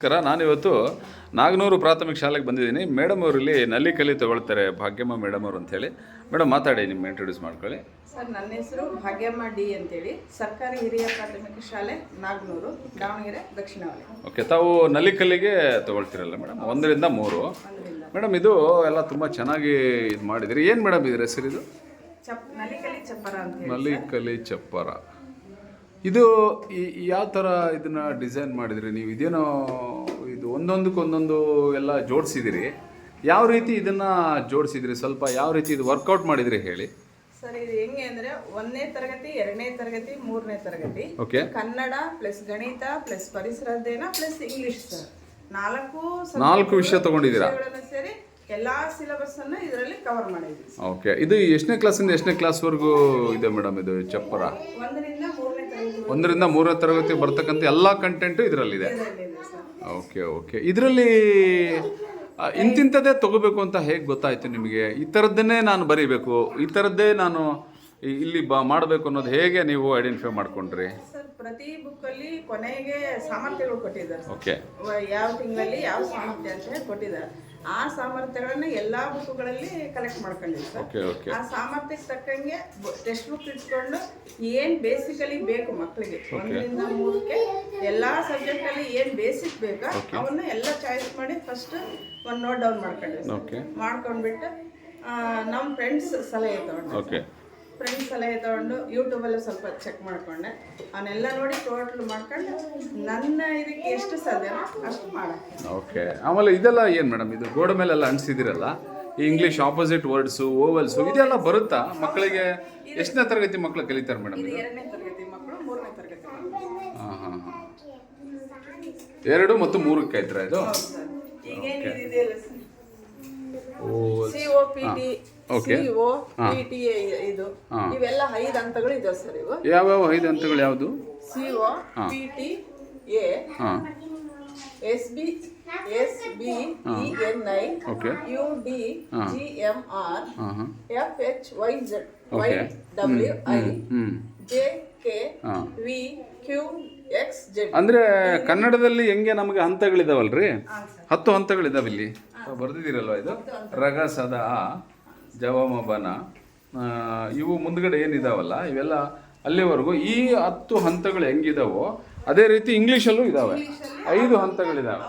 ನಮಸ್ಕಾರ ನಾನಿವತ್ತು ನಾಗನೂರು ಪ್ರಾಥಮಿಕ ಶಾಲೆಗೆ ಬಂದಿದ್ದೀನಿ. ಮೇಡಮ್ ಅವರು ಇಲ್ಲಿ ನಲ್ಲಿ ಕಲಿ ತಗೊಳ್ತಾರೆ. ಭಾಗ್ಯಮ್ಮ ಮೇಡಮ್ ಅವರು ಅಂತೇಳಿ ಮೇಡಮ್ ಮಾತಾಡಿ ನಿಮ್ಮ ಇಂಟ್ರೊಡ್ಯೂಸ್ ಮಾಡ್ಕೊಳ್ಳಿ. ಸರ್ ನನ್ನ ಹೆಸರು ಭಾಗ್ಯಮ್ಮ ಡಿ ಅಂತೇಳಿ. ಸರ್ಕಾರಿ ಹಿರಿಯ ಪ್ರಾಥಮಿಕ ಶಾಲೆ ನಾಗನೂರು ದಾವಣಗೆರೆ ದಕ್ಷಿಣ ವಲಯ ಓಕೆ ತಾವು ನಲ್ಲಿ ಕಲ್ಲಿಗೆ ತಗೊಳ್ತೀರಲ್ಲ ಮೇಡಮ್? ಒಂದರಿಂದ ಮೂರು. ಮೇಡಮ್ ಇದು ಎಲ್ಲ ತುಂಬ ಚೆನ್ನಾಗಿ ಇದು ಮಾಡಿದಿರಿ ಏನು ಮೇಡಮ್ ಇದ್ರ ಹೆಸರು ಇದು? ಚಪ್ ನಲಿಕಲಿ ಚಪ್ಪರ ಅಂತ ನಲ್ಲಿ ಚಪ್ಪರ. ಇದು ಯಾವ ಥರ ಇದನ್ನ ಡಿಸೈನ್ ಮಾಡಿದ್ರಿ? ನೀವು ಇದೇನೋ ಇದು ಒಂದೊಂದಕ್ಕೆ ಒಂದೊಂದು ಎಲ್ಲ ಜೋಡಿಸಿದಿರಿ. ಯಾವ ರೀತಿ ಇದನ್ನ ಜೋಡಿಸಿದ್ರಿ? ಸ್ವಲ್ಪ ಯಾವ ರೀತಿ ಇದು ವರ್ಕೌಟ್ ಮಾಡಿದ್ರಿ ಹೇಳಿ. ಸರ್ ಇದು ಹೆಂಗೆ ಅಂದ್ರೆ ಒಂದನೇ ತರಗತಿ ಎರಡನೇ ತರಗತಿ ಮೂರನೇ ತರಗತಿ. ಓಕೆ ಕನ್ನಡ ಪ್ಲಸ್ ಗಣಿತ ಪ್ಲಸ್ ಪರಿಸರ ಅಧ್ಯಯನ ಪ್ಲಸ್ ಇಂಗ್ಲಿಷ್ ಸರ್ ನಾಲ್ಕು ನಾಲ್ಕು ವಿಷಯ ತಗೊಂಡಿದ್ದೀರಾ? ಸೇರಿ ಎಲ್ಲಾ ಸಿಲೆಬಸ್ ಅನ್ನು ಇದರಲ್ಲಿ ಕವರ್ ಮಾಡಿದ್ವಿ ಓಕೆ ಇದು ಎಷ್ಟನೇ ಕ್ಲಾಸಿಂದ ಎಷ್ಟನೇ ಕ್ಲಾಸ್ವರೆಗೂ ಇದೆ ಮೇಡಮ್ ಇದು ಚಪ್ಪರ? ಒಂದರಿಂದ ಒಂದರಿಂದ ಮೂರನೇ ತರಗತಿ ಬರ್ತಕ್ಕಂಥ ಎಲ್ಲ ಕಂಟೆಂಟು ಇದರಲ್ಲಿದೆ. ಇದೆ ಓಕೆ ಓಕೆ ಇದರಲ್ಲಿ ಇಂತಿಂಥದ್ದೇ ತಗೋಬೇಕು ಅಂತ ಹೇಗೆ ಗೊತ್ತಾಯಿತು ನಿಮಗೆ? ಈ ಥರದ್ದನ್ನೇ ನಾನು ಬರೀಬೇಕು. ಈ ಥರದ್ದೇ ನಾನು ಇಲ್ಲಿ ಬ ಮಾಡಬೇಕು ಅನ್ನೋದು ಹೇಗೆ ನೀವು ಐಡೆಂಟಿಫೈ ಮಾಡ್ಕೊಂಡ್ರಿ? ಸರ್ ಪ್ರತಿ ಬುಕ್ ಅಲ್ಲಿ ಕೊನೆಗೆ ಸಾಮರ್ಥ್ಯಗಳು ಕೊಟ್ಟಿದ್ದಾರೆ ಓಕೆ ಯಾವ ತಿಂಗಳಲ್ಲಿ ಯಾವ ಸಾಮರ್ಥ್ಯ ಅಂತ ಹೇಳಿ ಕೊಟ್ಟಿದ್ದಾರೆ. ಆ ಸಾಮರ್ಥ್ಯಗಳನ್ನ ಎಲ್ಲಾ ಬುಕ್ಗಳಲ್ಲಿ ಕಲೆಕ್ಟ್ ಮಾಡ್ಕೊಂಡಿದ್ದೀವಿ ಸರ್. ಆ ಸಾಮರ್ಥ್ಯಕ್ಕೆ ತಕ್ಕಂಗೆ ಟೆಕ್ಸ್ಟ್ ಬುಕ್ ಇಟ್ಕೊಂಡು ಏನ್ ಬೇಸಿಕಲಿ ಬೇಕು ಮಕ್ಕಳಿಗೆ ಒಂದರಿಂದ ಮೂರಕ್ಕೆ ಎಲ್ಲಾ ಸಬ್ಜೆಕ್ಟ್ ಅಲ್ಲಿ ಏನ್ ಬೇಸಿಕ್ ಬೇಕಾ ಅವನ್ನ ಎಲ್ಲ ಚಾಯ್ಸ್ ಮಾಡಿ ಫಸ್ಟ್ ಒಂದು ನೋಟ್ ಡೌನ್ ಮಾಡ್ಕೊಂಡಿವಿ ಮಾಡ್ಕೊಂಡ್ಬಿಟ್ಟು ನಮ್ಮ ಫ್ರೆಂಡ್ಸ್ ಸಲಹೆ ತಗೊಂಡು ಫ್ರೆಂಡ್ಸ್ ಸಲಹೆ ತೊಗೊಂಡು ಯೂಟ್ಯೂಬಲ್ಲಿ ಸ್ವಲ್ಪ ಚೆಕ್ ಮಾಡಿಕೊಂಡೆ. ಅವನ್ನೆಲ್ಲ ನೋಡಿ ಟೋಟಲ್ ಮಾಡ್ಕೊಂಡು. ನನ್ನ ಇದಕ್ಕೆ ಎಷ್ಟು ಸಾಧ್ಯನೋ ಅಷ್ಟು ಮಾಡೋಕ್ಕೆ. ಓಕೆ ಆಮೇಲೆ ಇದೆಲ್ಲ ಏನು ಮೇಡಮ್ ಇದು ಗೋಡೆ ಮೇಲೆಲ್ಲ ಅಂಟಿಸಿದಿರಲ್ಲ? ಈ ಇಂಗ್ಲೀಷ್ ಆಪೋಸಿಟ್ ವರ್ಡ್ಸು ಓವಲ್ಸು ಇದೆಲ್ಲ ಬರುತ್ತಾ? ಮಕ್ಕಳಿಗೆ ಎಷ್ಟನೇ ತರಗತಿ ಮಕ್ಕಳು ಕಲಿತಾರೆ ಮೇಡಮ್ ಇದು ಎರಡನೇ ತರಗತಿ ಮಕ್ಕಳು ಮೂರನೇ ತರಗತಿ ಹಾಂ ಹಾಂ ಹಾಂ ಎರಡು ಮತ್ತು ಮೂರಕ್ಕೆ ಆಯ್ತಾ ಇದು? ಹೌದು O C P okay P T ಇದು. ಇವೆಲ್ಲ ಐದು ಹಂತಗಳು ಇದಾವೆ ಸರ್ ಇವು. ಯಾವ್ಯಾವ ಐದು ಹಂತಗಳು ಯಾವುದು? P T A S B S B E N I U D G M R F H Y Z Y W I J K V Q X Z ಅಂದರೆ ಕನ್ನಡದಲ್ಲಿ ಹೆಂಗೆ ನಮಗೆ ಹಂತಗಳಿದಾವಲ್ರಿ? ಹತ್ತು ಹಂತಗಳಿದಾವೆ ಇಲ್ಲಿ. ಬರ್ದಿದ್ದೀರಲ್ವ ಇದು? ರಗ ಸದ ಜವಮಬನ ಇವು ಮುಂದ್ಗಡೆ ಏನಿದಾವಲ್ಲ ಇವೆಲ್ಲ ಅಲ್ಲಿವರೆಗೂ ಈ ಹತ್ತು ಹಂತಗಳು ಹೆಂಗಿದಾವೋ ಅದೇ ರೀತಿ ಇಂಗ್ಲೀಷಲ್ಲೂ ಇದಾವೆ. ಐದು ಹಂತಗಳಿದಾವೆ.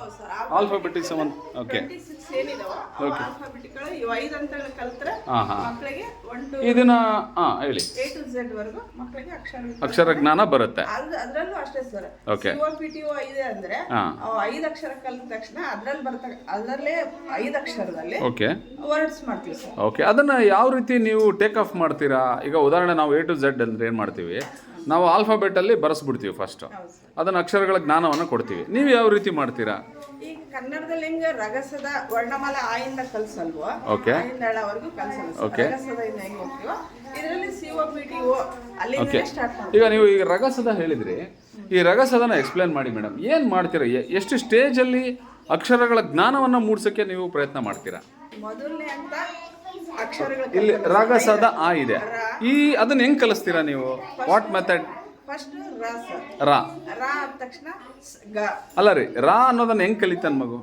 ಆಲ್ಫಾಬೆಟಿಕ್ಸ್ ಓಕೆ ಓಕೆ ಹಾಂ ಹಾಂ ಇದನ್ನ ಹಾಂ ಹೇಳಿ. ಎ ಟು ಝೆಡ್ ವರೆಗೂ ಮಕ್ಕಳಿಗೆ ಅಕ್ಷರ ಅಕ್ಷರ ಜ್ಞಾನ ಬರುತ್ತೆ. ಅದರಲ್ಲೂ ಅಷ್ಟೇ ಸರ್ Okay. ಪಿ ಟಿ ಇದೆ ಅಂದ್ರೆ ಐದು ಅಕ್ಷರ ಕಲಿತ ತಕ್ಷಣ ಅದ್ರಲ್ಲಿ ಬರ್ತ ಅದರಲ್ಲೇ ಐದು ಅಕ್ಷರದಲ್ಲಿ ಓಕೆ ವರ್ಡ್ಸ್ ಮಾಡ್ತೀವಿ ಸರ್ ಓಕೆ ಅದನ್ನ ಯಾವ ರೀತಿ ನೀವು ಟೇಕ್ ಆಫ್ ಮಾಡ್ತೀರಾ? ಈಗ ಉದಾಹರಣೆ ನಾವು ಎ ಟು ಝೆಡ್ ಅಂದ್ರೆ ಏನು ಮಾಡ್ತೀವಿ? ನಾವು ಆಲ್ಫಾಬೆಟಲ್ಲಿ ಬರೆಸ್ಬಿಡ್ತೀವಿ ಫಸ್ಟ್ ಅದನ್ನು ಅಕ್ಷರಗಳ ಜ್ಞಾನವನ್ನು ಕೊಡ್ತೀವಿ. ನೀವು ಯಾವ ರೀತಿ ಮಾಡ್ತೀರಾ? ಈ ಕನ್ನಡದಲ್ಲಿ ಹೆಂಗ ರಗಸದ ವರ್ಣಮಾಲ ಆಯಿಂದ ಕಲ್ಸಲ್ವೋ Okay. ಆಯಿಂದ ಅಳವರೆಗೂ ಕಲ್ಸಲ್ಲ ಸರ್. Okay. ರಗಸದ ಇಂದ ಹೆಂಗ್ ಹೋಗ್ತೀವೋ ಇದರಲ್ಲಿ C O P T O ಅಲ್ಲಿಂದ ಸ್ಟಾರ್ಟ್ ಮಾಡ್ತೀವಿ. ಈಗ ನೀವು ಈಗ ರಗಸದ ಹೇಳಿದ್ರಿ. ಈ ರಗಸದನ ಎಕ್ಸ್ಪ್ಲೇನ್ ಮಾಡಿ ಮೇಡಮ್. ಏನು ಮಾಡ್ತೀರಾ? ಎಷ್ಟು ಸ್ಟೇಜಲ್ಲಿ ಅಕ್ಷರಗಳ ಜ್ಞಾನವನ್ನು ಮೂಡ್ಸೋಕ್ಕೆ ನೀವು ಪ್ರಯತ್ನ ಮಾಡ್ತೀರಾ? ಮೊದಲನೇ ಅಂತ ಅಕ್ಷರಗಳ ಇಲ್ಲಿ ರಗಸದ ಆ ಇದೆ. ಈ ಅದನ್ನ ಹೆಂಗ್ ಕಲಿಸ್ತೀರಾ ನೀವು? ವಾಟ್ ಮೆಥಡ್ ಫಸ್ಟ್ ರ ಸರ್ ರಾ. ರ ಆದ ತಕ್ಷಣ ಸ್- ಗ. ಅಲ್ಲ ರೀ ರಾ ಅನ್ನೋದನ್ನ ಹೆಂಗ್ ಕಲಿತಾನ ಮಗು?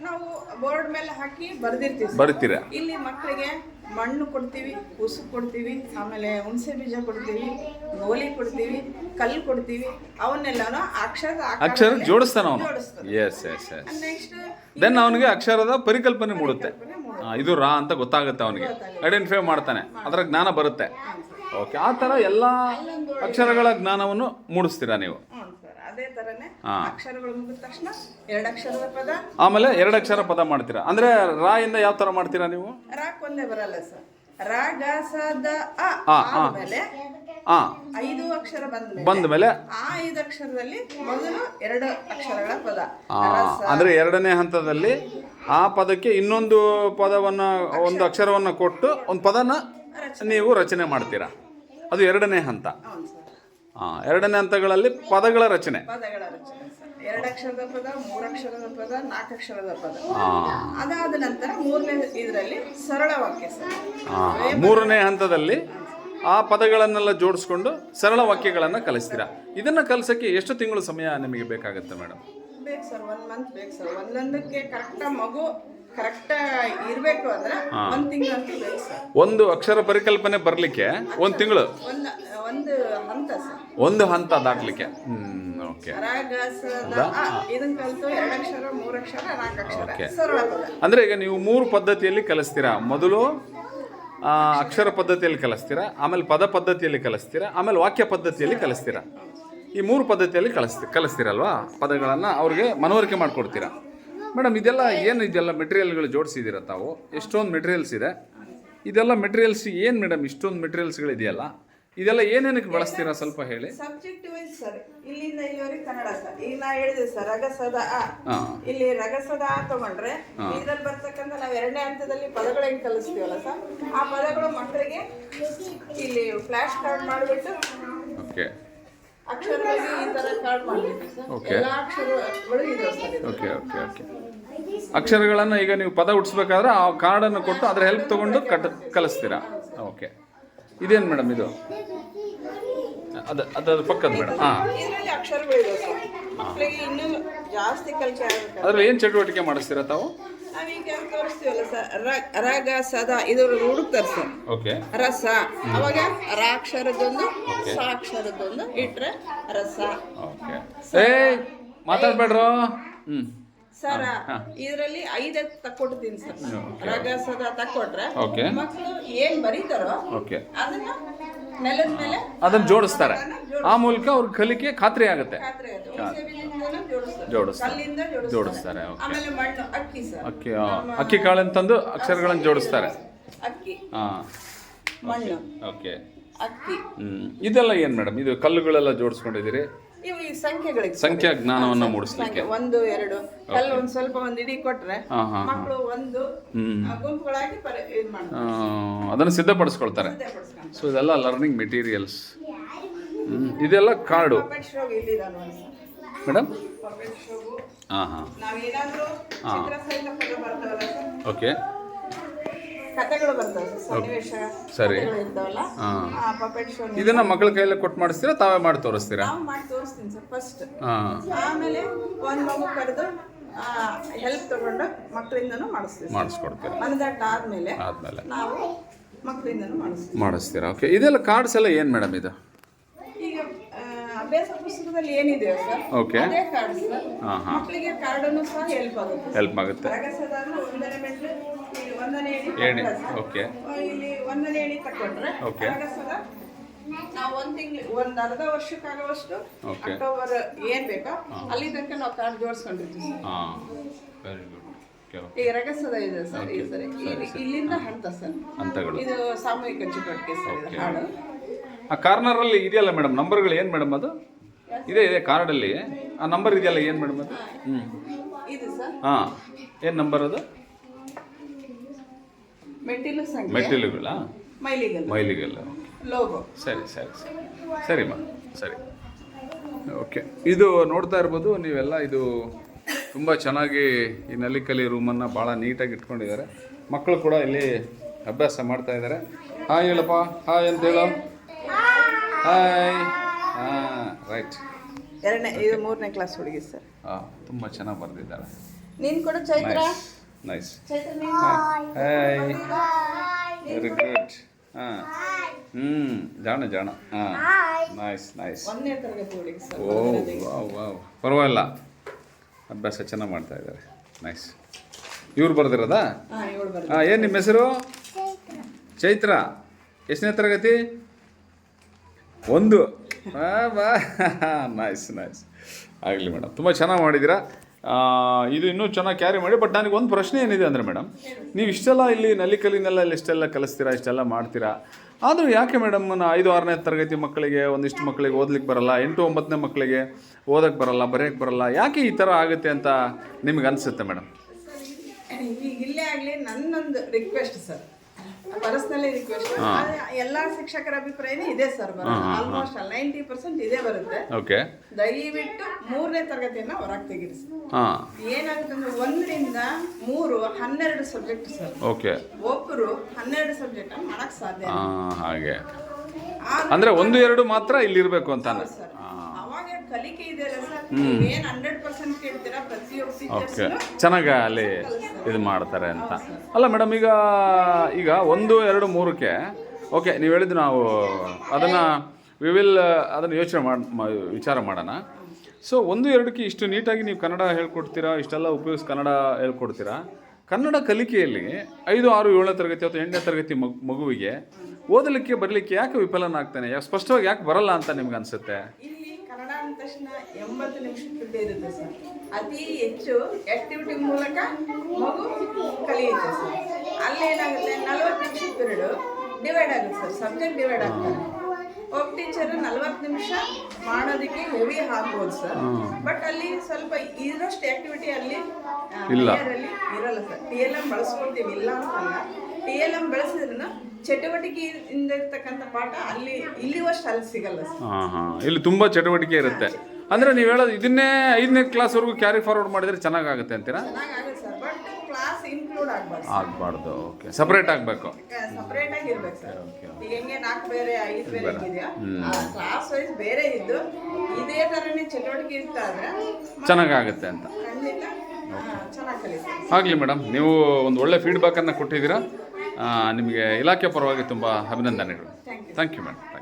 ನಾವು ಬೋರ್ಡ್ ಮೇಲೆ ಹಾಕಿ ಬರ್ದಿರ್ತೀವಿ ಸರ್. ಬರಿತೀರಾ? ಇಲ್ಲಿ ಮಕ್ಕಳಿಗೆ ಮಣ್ಣು ಕೊಡ್ತೀವಿ ಉಸು ಕೊಡ್ತೀವಿ ಆಮೇಲೆ ಹುಣಸೆ ಬೀಜ ಕೊಡ್ತೀವಿ ಗೋಲಿ ಕೊಡ್ತೀವಿ ಕಲ್ಲು ಕೊಡ್ತೀವಿ ಅವನ್ನೆಲ್ಲನೂ ಅಕ್ಷರ ಅಕ್ಷರ ಜೋಡಿಸ್ತಾನ ಅವನು? Yes yes yes next then ಅವನಿಗೆ ಅಕ್ಷರದ ಪರಿಕಲ್ಪನೆ ಮೂಡುತ್ತೆ. ಇದು ರಾ ಅಂತ ಗೊತ್ತಾಗುತ್ತೆ ಅವನಿಗೆ. ಐಡೆಂಟಿಫೈ ಮಾಡ್ತಾನೆ. ಅದರ ಜ್ಞಾನ ಬರುತ್ತೆ. ಓಕೆ ಆ ಥರ ಎಲ್ಲ ಅಕ್ಷರಗಳ ಜ್ಞಾನವನ್ನು ಮೂಡಿಸ್ತೀರಾ ನೀವು? ಆಮೇಲೆ ಎರಡು ಅಕ್ಷರ ಪದ. ಮಾಡ್ತೀರಾ? ಅಂದ್ರೆ ರಾ ಇಂದ ಯಾವ ತರ ಮಾಡ್ತೀರಾ ನೀವು? ಬರಲ್ಲ ಸರ್. ಐದು ಅಕ್ಷರ ಬಂದ ಮೇಲೆ ಆ ಐದು ಅಕ್ಷರದಲ್ಲಿ ಮೊದಲು ಎರಡು ಅಕ್ಷರಗಳ ಪದ. ಅಂದ್ರೆ ಎರಡನೇ ಹಂತದಲ್ಲಿ ಆ ಪದಕ್ಕೆ ಇನ್ನೊಂದು ಪದವನ್ನು ಒಂದು ಅಕ್ಷರವನ್ನು ಕೊಟ್ಟು ಒಂದು ಪದನ ನೀವು ರಚನೆ ಮಾಡ್ತೀರಾ? ಅದು ಎರಡನೇ ಹಂತ. ಎರಡನೇ ಹಂತಗಳಲ್ಲಿ ಪದಗಳ ರಚನೆ. ಪದ ಮೂರು ಅಕ್ಷರದ ಪದ ಪದ. ಆ, ಅದಾದ ನಂತರ ಮೂರನೇ ಇದರಲ್ಲಿ ಸರಳ ವಾಕ್ಯ ಸರ್. ಆ, ಮೂರನೇ ಹಂತದಲ್ಲಿ ಆ ಪದಗಳನ್ನೆಲ್ಲ ಜೋಡಿಸ್ಕೊಂಡು ಸರಳ ವಾಕ್ಯಗಳನ್ನು ಕಲಿಸ್ತೀರಾ? ಇದನ್ನ ಕಲಿಸೋಕ್ಕೆ ಎಷ್ಟು ತಿಂಗಳು ಸಮಯ ನಿಮಗೆ ಬೇಕಾಗುತ್ತೆ ಮೇಡಮ್? ಬೇಕು ಸರ್ ಒನ್ ಮಂತ್ ಬೇಕು ಸರ್ ಒಂದೊಂದಕ್ಕೆ ಕರೆಕ್ಟ್ ಮಗು ಕರೆಕ್ಟ್ ಇರಬೇಕು ಅಂದ್ರೆ ಒಂದ್ ಅಂತ ಬೇಕು ಸರ್ ಒಂದು ಅಕ್ಷರ ಪರಿಕಲ್ಪನೆ ಬರಲಿಕ್ಕೆ ಒಂದು ತಿಂಗಳು? ಒಂದ್ ಒಂದು ಹಂತ ಸರ್ ಒಂದು ಹಂತ ದಾಟ್ಲಿಕ್ಕೆ? ಹ್ಮ್ ಓಕೆ ರಾಗ ಸದ ಆ, ಇದನ್ ಕಲ್ತು ಎರಡಕ್ಷರ ಮೂರಕ್ಷರ ನಾಲ್ಕಕ್ಷರ ಸರಳ ಪದ ಅಂದರೆ ಈಗ ನೀವು ಮೂರು ಪದ್ಧತಿಯಲ್ಲಿ ಕಲಿಸ್ತೀರಾ? ಮೊದಲು ಆ, ಅಕ್ಷರ ಪದ್ಧತಿಯಲ್ಲಿ ಕಲಿಸ್ತೀರಾ? ಆಮೇಲೆ ಪದ ಪದ್ಧತಿಯಲ್ಲಿ ಕಲಿಸ್ತೀರಾ? ಆಮೇಲೆ ವಾಕ್ಯ ಪದ್ಧತಿಯಲ್ಲಿ ಕಲಿಸ್ತೀರಾ? ಈ ಮೂರು ಪದ್ಧತಿಯಲ್ಲಿ ಕಲಿಸ್ತಿ ಕಲಿಸ್ತೀರಲ್ವಾ? ಪದಗಳನ್ನು ಅವ್ರಿಗೆ ಮನವರಿಕೆ ಮಾಡಿಕೊಡ್ತೀರಾ? ಮೇಡಮ್ ಇದೆಲ್ಲ ಏನು ಇದೆಲ್ಲ ಮೆಟೀರಿಯಲ್ಗಳು ಜೋಡಿಸಿದ್ದೀರಾ ತಾವು? ಎಷ್ಟೊಂದು ಮೆಟೀರಿಯಲ್ಸ್ ಇದೆ? ಇದೆಲ್ಲ ಮೆಟೀರಿಯಲ್ಸ್ ಏನು ಮೇಡಮ್ ಇಷ್ಟೊಂದು ಮೆಟೀರಿಯಲ್ಸ್ಗಳಿದೆಯಲ್ಲ ಇದೆಲ್ಲ ಏನೇನಕ್ಕೆ ಬಳಸ್ತೀರಾ ಸ್ವಲ್ಪ ಹೇಳಿ? ಸಬ್ಜೆಕ್ಟ್ ವೈಸ್ ಸರ್ ಇಲ್ಲಿಂದ ಇಲ್ಲಿವರೆಗೆ ಕನ್ನಡ ಸರ್ ಈಗ ನಾ ಹೇಳಿದೆ ಸರ್ ರಗಸದ ಆ. ಇಲ್ಲಿ ರಗಸದ ಆ ತಗೊಂಡ್ರೆ ಇದ್ರಲ್ಲಿ ಬರ್ತಕ್ಕಂಥ ನಾವು ಎರಡನೇ ಹಂತದಲ್ಲಿ ಪದಗಳು ಹೆಂಗ್ ಕಲಿಸ್ತೀವಲ್ಲ ಸರ್ ಆ ಪದಗಳು ಮಕ್ಕಳಿಗೆ ಇಲ್ಲಿ ಫ್ಲಾಶ್ ಕಾರ್ಡ್ ಮಾಡಿಬಿಟ್ಟು ಓಕೆ ಅಕ್ಷರಗಳಿಗೆ ಈ ತರ ಕಾರ್ಡ್ ಮಾಡಬೇಕು ಸರ್. Okay. ಎಲ್ಲಾ ಅಕ್ಷರಗಳು ಇದಾವೆ ಸರ್ ಇದು. ಓಕೆ ಓಕೆ ಓಕೆ ಅಕ್ಷರಗಳನ್ನು ಈಗ ನೀವು ಪದ ಹುಟ್ಟಿಸ್ಬೇಕಾದ್ರೆ ಆ ಕಾರ್ಡನ್ನು ಕೊಟ್ಟು ಅದರ ಹೆಲ್ಪ್ ತಗೊಂಡು ಕಟ್ ಕಲಿಸ್ತೀರಾ? ಓಕೆ ಇದೇನು ಮೇಡಮ್ ಇದು? ಅದು ಅದರ ಪಕ್ಕದ ಮೇಡಮ್ ಹಾಂ. ಇದರಲ್ಲಿ ಅಕ್ಷರಗಳು ಇದಾವೆ ಸರ್ ಮಕ್ಕಳಿಗೆ ಇನ್ನೂ ಜಾಸ್ತಿ ಕಲಿಕೆ ಆಗಬೇಕು ಅದರಲ್ಲಿ ಏನು ಚಟುವಟಿಕೆ ಮಾಡಿಸ್ತೀರಾ ತಾವು? ನಾವೀಗ ತೋರಿಸ್ತೀವಲ್ಲ ಸರ್? ರಾಗ ಸದಾ ಇದು ಹುಡುಕ್ತಾರೆ ಸರ್. ಓಕೆ ರಸ. ಅವಾಗ ರಾಕ್ಷರದೊಂದು ಸಾಕ್ಷರದೊಂದು ಇಟ್ರೆ ರಸ. ಓಕೆ ಏ ಮಾತಾಡ್ಬೇಡ್ರು? ಹ್ಞೂ ಸರ ಇದರಲ್ಲಿ ಐದು ತಕ್ಕೊಡ್ತೀನಿ ಸರ್ ರಗ ಸದಾ ತಕ್ಕೊಟ್ರೆ ಮಕ್ಕಳು ಏನ್ ಬರೀತಾರೋ ಓಕೆ ಅದನ್ನ ನೆಲದ ಮೇಲೆ ಅದನ್ನು ಜೋಡಿಸ್ತಾರೆ. ಆ ಮೂಲಕ ಅವ್ರ ಕಲಿಕೆ ಖಾತ್ರಿ ಆಗುತ್ತೆ. ಹುಣಸೆ ಬೀಜದಿಂದನೂ ಜೋಡಿಸ್ತಾರೆ. ಜೋಡಿಸ್ತಾರೆ. ಕಲ್ಲಿಂದ ಜೋಡಿಸ್ತಾರೆ. ಜೋಡಿಸ್ತಾರೆ ಓಕೆ. ಆಮೇಲೆ ಮಣ್ಣು ಅಕ್ಕಿ ಸರ್. ಅಕ್ಕಿ ಆ, ಅಕ್ಕಿ ಕಾಳನ್ನು ತಂದು ಅಕ್ಷರಗಳನ್ನು ಜೋಡಿಸ್ತಾರೆ. ಅಕ್ಕಿ ಹಾಂ. ಮಣ್ಣು ಓಕೆ. ಅಕ್ಕಿ. ಹ್ಮ್. ಇದೆಲ್ಲ ಏನು ಮೇಡಮ್? ಇದು ಕಲ್ಲುಗಳೆಲ್ಲ ಜೋಡಿಸ್ಕೊಂಡಿದ್ದೀರಿ? ಇವು ಈ ಸಂಖ್ಯೆಗಳಿಗೆ. ಸಂಖ್ಯಾ ಜ್ಞಾನವನ್ನ ಮೂಡಿಸ್ಲಿಕ್ಕೆ. ಒಂದು ಎರಡು. ಅಲ್ಲಿ ಒಂದ್ ಸ್ವಲ್ಪ ಒಂದ್ ಇಡೀ ಕೊಟ್ರೆ ಹಾಂ ಹಾಂ ಮಕ್ಕಳು ಒಂದು ಆ, ಗುಂಪುಗಳಾಗಿ ಪರಿ ಇದು ಮಾಡ್ತಾರೆ ಅದನ್ನು ಸಿದ್ಧಪಡಿಸ್ಕೊಳ್ತಾರೆ. ಸಿದ್ಧಪಡಿಸ್ಕೊಂಡು ಸೊ ಇದೆಲ್ಲ ಲರ್ನಿಂಗ್ ಮೆಟೀರಿಯಲ್ಸ್ ಇದೆಲ್ಲ ಕಾರ್ಡು ಪಪೆಟ್ ಶೋಗೆ ಮೇಡಮ್ ಹಾಂ ಶೋಗು ಹಾಂ ಹಾಂ. ನಾವೇನಾದ್ರೂ ಚಿತ್ರ ಸಹಿತ ಪದ ಬರ್ತಾವಲ್ಲ ಸರ್? ಓಕೆ ಕಥೆಗಳು ಬರ್ತಾವೆ ಸನ್ನಿವೇಶ ಸರಿ. ಕಥೆಗಳು ಇರ್ತಾವಲ್ಲ ಹಾಂ. ಆ ಪಪೆಟ್ ಶೋ ಇದನ್ನ ಮಕ್ಕಳ ಕೈಯಲ್ಲಿ ಕೊಟ್ಟು ಮಾಡಿಸ್ತೀರಾ ತಾವೇ ಮಾಡಿ ತೋರಿಸ್ತೀರಾ? ನಾವು ಮಾಡಿ ತೋರಿಸ್ತೀನಿ ಸರ್ ಫಸ್ಟ್ ಹಾಂ. ಆಮೇಲೆ ಒಂದು ಮಗು ಕರೆದು ಹೆಲ್ಪ್ ತಗೊಂಡು ಮಕ್ಕಳಿಂದನೂ ಮಾಡಿಸ್ತೀವಿ ಮಾಡಿಸ್ಕೊಡ್ತೀರಾ? ಮನದಟ್ಟ ಆದ್ಮೇಲೆ ಆದ್ಮೇಲೆ. ನಾವು ಮಕ್ಕಳಿಂದನು ಮಾಡಿಸ್ತೀವಿ. ಮಾಡಿಸ್ತೀರಾ? ಓಕೆ ಇದೆಲ್ಲ ಕಾರ್ಡ್ಸ್ ಎಲ್ಲ ಏನು ಮೇಡಮ್ ಇದು? ಈಗ ಆ, ಅಭ್ಯಾಸ ಪುಸ್ತಕದಲ್ಲಿ ಏನಿದೆಯೋ ಸರ್ ಓಕೆ ಅದೇ ಕಾರ್ಡ್ ಸರ್. ಹಾಂ ಹಾಂ ಮಕ್ಕಳಿಗೆ ಕಾರ್ಡನ್ನು ಸಹ ಹೆಲ್ಪ್ ಆಗುತ್ತೆ. ಹೆಲ್ಪ್ ಆಗುತ್ತೆ. ರಗಸದಾದ್ರೂ ಒಂದನೇ ಮೆಟ್ಲು ಏಣಿ ತಗೊಂಡ್ರೆ ಓಕೆ. ಇಲ್ಲಿ ಒಂದನೇ ಎಣಿ ತಕೊಂಡ್ರೆ ಓಕೆ. ನಾವು ಒಂದ್ ತಿಂಗಳು ಒಂದ್ ಅರ್ಧ ವರ್ಷಕ್ಕಾಗುವಷ್ಟು. ಅಕ್ಟೋಬರ್ ಏನ್ ಬೇಕೋ ಅಲ್ಲಿ ತನಕ ನಾವು ಕಾರ್ಡ್ ಜೋಡಿಸ್ಕೊಂಡಿರ್ತೀವಿ ವೆರಿ ಗುಡ್ ಈ ರಗಸದ ಇದೆ ಸರ್ ಈ ಸರಿ. ಇಲ್ಲಿ- ಇಲ್ಲಿಂದ ಹಂತ ಸರ್. ಹಂತಗಳು. ಇದು ಸಾಮೂಹಿಕ ಚಟುವಟಿಕೆ ಸರ್ ಇದು ಹಾಡು. ಆ ಕಾರ್ನರಲ್ಲಿ ಇದೆಯಲ್ಲ ಮೇಡಮ್ ನಂಬರ್ಗಳು ಏನು ಮೇಡಮ್ ಅದು? ಇದೆ ಇದೆ ಕಾರ್ಡಲ್ಲಿ. ಆ ನಂಬರ್ ಇದೆಯಲ್ಲ ಏನು ಮೇಡಮ್ ಅದು? ಹ್ಞೂ ಇದು ಸರ್. ಹಾಂ. ಏನು ನಂಬರ್ ಅದು? ಮೆಟ್ಟಿಲು ಸಂಖ್ಯೆ. ಮೆಟ್ಟಿಲುಗಳ? ಮೈಲಿಗಲ್ ಮೈಲಿಗೆಲ್ಲ ಲೋಗೋ ಸರಿ ಸರಿ ಸರಿ. ಸರಿ ಮಾ ಸರಿ. ಓಕೆ. ಇದು ನೋಡ್ತಾ ಇರ್ಬೋದು ನೀವೆಲ್ಲ ಇದು ತುಂಬ ಚೆನ್ನಾಗಿ ಈ ನಲ್ಲಿಕಲಿ ರೂಮನ್ನು ಭಾಳ ನೀಟಾಗಿ ಇಟ್ಕೊಂಡಿದ್ದಾರೆ. ಮಕ್ಕಳು ಕೂಡ ಇಲ್ಲಿ ಅಭ್ಯಾಸ ಮಾಡ್ತಾ ಇದ್ದಾರೆ. ಹಾಯ್ ಹೇಳಪ್ಪ. ಹಾಯ್ ಅಂತ ಹೇಳು. ಹಾಯ್ ಹಾಂ ರೈಟ್ ಎರಡನೇ ಇದು ಮೂರನೇ ಕ್ಲಾಸ್ ಹುಡುಗಿ ಸರ್ ಹಾಂ ತುಂಬ ಚೆನ್ನಾಗಿ ಬರೆದಿದ್ದಾರೆ. ನೀನ್ ಕೂಡ Chaitra. Nice hi very good ಹಾಂ ಹ್ಞೂ ಜಾಣ ಜಾಣ ಹಾಂ ನೈಸ್ ನೈಸ್ ಒಂದನೇ ತರಗತಿ ಹುಡುಗಿ ಓ ವಾವ್ ವಾವ್ ಪರವಾಗಿಲ್ಲ. ಅಭ್ಯಾಸ ಚೆನ್ನಾಗಿ ಮಾಡ್ತಾ ಇದ್ದಾರೆ. ನೈಸ್ ಇವ್ರು ಬರ್ದಿರೋದಾ? ಹಾ ಹಾಂ ಏನು ನಿಮ್ಮ ಹೆಸರು? ಚೈತ್ರ. ಎಷ್ಟನೇ ತರಗತಿ? ಒಂದು. ಆ, ಬಾ ನೈಸ್ ನೈಸ್ ಆಗಲಿ ಮೇಡಮ್. ತುಂಬ ಚೆನ್ನಾಗಿ ಮಾಡಿದ್ದೀರಾ. ಇದು ಇನ್ನೂ ಚೆನ್ನಾಗಿ ಕ್ಯಾರಿ ಮಾಡಿ ಬಟ್ ನನಗೆ ಒಂದು ಪ್ರಶ್ನೆ ಏನಿದೆ ಅಂದರೆ ಮೇಡಮ್ ನೀವು ಇಷ್ಟೆಲ್ಲ ಇಲ್ಲಿ ನಲ್ಲಿಕಲ್ಲಿನೆಲ್ಲ ಇಲ್ಲಿ ಇಷ್ಟೆಲ್ಲ ಕಲಿಸ್ತೀರಾ, ಇಷ್ಟೆಲ್ಲ ಮಾಡ್ತೀರಾ? ಆದರೂ ಯಾಕೆ ಮೇಡಮ್ ಐದು, ಆರನೇ ತರಗತಿ ಮಕ್ಕಳಿಗೆ, ಒಂದಿಷ್ಟು ಮಕ್ಕಳಿಗೆ ಓದ್ಲಿಕ್ಕೆ ಬರಲ್ಲ, ಎಂಟು ಒಂಬತ್ತನೇ ಮಕ್ಕಳಿಗೆ ಓದಕ್ಕೆ ಬರಲ್ಲ ಬರೆಯೋಕ್ಕೆ ಬರಲ್ಲ, ಯಾಕೆ ಈ ಥರ ಆಗುತ್ತೆ ಅಂತ ನಿಮ್ಗೆ ಅನಿಸುತ್ತೆ ಮೇಡಮ್ ಈಗ ಇಲ್ಲೇ ಆಗಲಿ, ನನ್ನೊಂದು ರಿಕ್ವೆಸ್ಟ್ ಸರ್. ಪರ್ಸನಲಿ ರಿಕ್ವೆಸ್ಟ್ ಎಲ್ಲಾ ಶಿಕ್ಷಕರ ಅಭಿಪ್ರಾಯನೇ ಇದೆ ಸರ್ ಬರೋದು. ಆಲ್ಮೋಸ್ಟ್ ನೈಂಟಿ ಪರ್ಸೆಂಟ್ ಇದೇ ಬರುತ್ತೆ. ಓಕೆ ದಯವಿಟ್ಟು ಮೂರನೇ ತರಗತಿಯನ್ನ ಹೊರಗೆ ತೆಗೀರಿ ಏನಾಗುತ್ತೆ ಅಂದ್ರೆ ಒಂದರಿಂದ ಮೂರು ಹನ್ನೆರಡು ಸಬ್ಜೆಕ್ಟ್ ಸರ್. ಓಕೆ ಒಬ್ಬರು ಹನ್ನೆರಡು ಸಬ್ಜೆಕ್ಟ್ ಮಾಡಕ್ ಸಾಧ್ಯ. ಹಾಗೆ. ಅಂದ್ರೆ ಒಂದು ಎರಡು ಮಾತ್ರ ಇಲ್ಲಿರ್ಬೇಕು ಅಂತಾನೆ ಸರ್. ಅವಾಗ ಕಲಿಕೆ ಇದೆ ಸರ್. ಏನ್ ಹಂಡ್ರೆಡ್ ಪರ್ಸೆಂಟ್ ಕೇಳ್ತೀರಾ ಪ್ರತಿಯೊಬ್ಬ ಚೆನ್ನಾಗಿ ಅಲ್ಲಿ? ಇದು ಮಾಡ್ತಾರೆ ಅಂತ. ಅಲ್ಲ ಮೇಡಮ್, ಈಗ ಈಗ ಒಂದು, ಎರಡು, ಮೂರಕ್ಕೆ, ಓಕೆ, ನೀವು ಹೇಳಿದ್ದು ನಾವು ಅದನ್ನು ವಿ ವಿಲ್ ಅದನ್ನು ಯೋಚನೆ ಮಾಡಿ ವಿಚಾರ ಮಾಡೋಣ. ಸೊ ಒಂದು, ಎರಡಕ್ಕೆ ಇಷ್ಟು ನೀಟಾಗಿ ನೀವು ಕನ್ನಡ ಹೇಳ್ಕೊಡ್ತೀರಾ? ಇಷ್ಟೆಲ್ಲ ಉಪಯೋಗಿಸಿ ಕನ್ನಡ ಹೇಳ್ಕೊಡ್ತೀರಾ? ಕನ್ನಡ ಕಲಿಕೆಯಲ್ಲಿ ಐದು, ಆರು, ಏಳನೇ ತರಗತಿ ಅಥವಾ ಎಂಟನೇ ತರಗತಿ ಮಗು, ಮಗುವಿಗೆ ಓದಲಿಕ್ಕೆ, ಬರಲಿಕ್ಕೆ ಯಾಕೆ ವಿಫಲನಾಗ್ತಾನೆ? ಯಾಕೆ ಸ್ಪಷ್ಟವಾಗಿ ಯಾಕೆ ಬರಲ್ಲ ಅಂತ ನಿಮ್ಗೆ ಅನಿಸುತ್ತೆ? ಕನ್ನಡ ಅಂದ ತಕ್ಷಣ ಎಂಬತ್ತು ನಿಮಿಷಕ್ಕಿಂತ ಇರುತ್ತೆ ಸರ್. ಅತಿ ಹೆಚ್ಚು ಆಕ್ಟಿವಿಟಿ ಮೂಲಕ ಮಗು ಕಲಿಯುತ್ತೆ ಸರ್. ಅಲ್ಲೇನಾಗುತ್ತೆ ನಲವತ್ತು ನಿಮಿಷ ಪಿರಿಯಡು ಡಿವೈಡ್ ಆಗುತ್ತೆ ಸರ್. ಸಬ್ಜೆಕ್ಟ್ ಡಿವೈಡ್ ಆಗ್ತಾರೆ ಒಬ್ಬ ಟೀಚರ್ ನಲ್ವತ್ತು ನಿಮಿಷ ಮಾಡೋದಕ್ಕೆ ಹೆವಿ ಹಾಕ್ಬೋದು ಸರ್. ಬಟ್ ಅಲ್ಲಿ ಸ್ವಲ್ಪ ಇರೋಷ್ಟು ಆಕ್ಟಿವಿಟಿ ಅಲ್ಲಿ ಇಲ್ಲ. ಇರಲ್ಲ ಸರ್. ಟಿ ಎಲ್ ಎಂ ಬಳಸ್ಕೊಳ್ತೀವಿ ಇಲ್ಲ ಅಂತಲ್ಲ. ಟಿ ಎಲ್ ಎಂ ಬಳಸಿದ್ರು ಚಟುವಟಿಕೆಯಿಂದ ಇರ್ತಕ್ಕಂಥ ಪಾಠ ಅಲ್ಲಿ ಇಲ್ಲಿವಷ್ಟು ಅಲ್ಲಿ ಸಿಗಲ್ಲ ಸರ್. ಇಲ್ಲಿ ತುಂಬಾ ಚಟುವಟಿಕೆ ಇರುತ್ತೆ. ಅಂದ್ರೆ ನೀವು ಹೇಳೋದು ಇದನ್ನೇ ಐದನೇ ಕ್ಲಾಸ್ವರೆಗೂ ಕ್ಯಾರಿ ಫಾರ್ವರ್ಡ್ ಮಾಡಿದ್ರೆ ಚೆನ್ನಾಗಾಗುತ್ತೆ ಅಂತೀರಾ? ಚೆನ್ನಾಗಾಗುತ್ತೆ ಸರ್. ಬಟ್ ಇನ್ಕ್ಲೂಡ್ ಆಗ್ಬಾರ್ದು. ಆಗಬಾರ್ದು ಓಕೆ ಸಪ್ರೇಟ್ ಆಗಬೇಕು. ಸಪರೇಟ್ ಆಗಿ ಇರ್ಬೇಕು ಸರ್. ಈಗ ಹೆಂಗೆ ನಾಲ್ಕು ಬೇರೆ ಐದು ಬೇರೆ ಇದೆಯಾ? ಕ್ಲಾಸ್ ವೈಸ್ ಬೇರೆ ಇದ್ದು ಇದೇ ತರನೇ ಚಟುವಟಿಕೆ ಇರ್ತಾ ಇದ್ರೆ ಚೆನ್ನಾಗಾಗುತ್ತೆ ಅಂತ. ಖಂಡಿತ ಚೆನ್ನಾಗಿ ಕಲಿತಾರೆ ಆಗಲಿ ಮೇಡಮ್ ನೀವು ಒಂದು ಒಳ್ಳೆ ಫೀಡ್ಬ್ಯಾಕನ್ನು ಕೊಟ್ಟಿದ್ದೀರಾ. ನಿಮಗೆ ಇಲಾಖೆ ಪರವಾಗಿ ತುಂಬ ಅಭಿನಂದನೆಗಳು. Thank you madam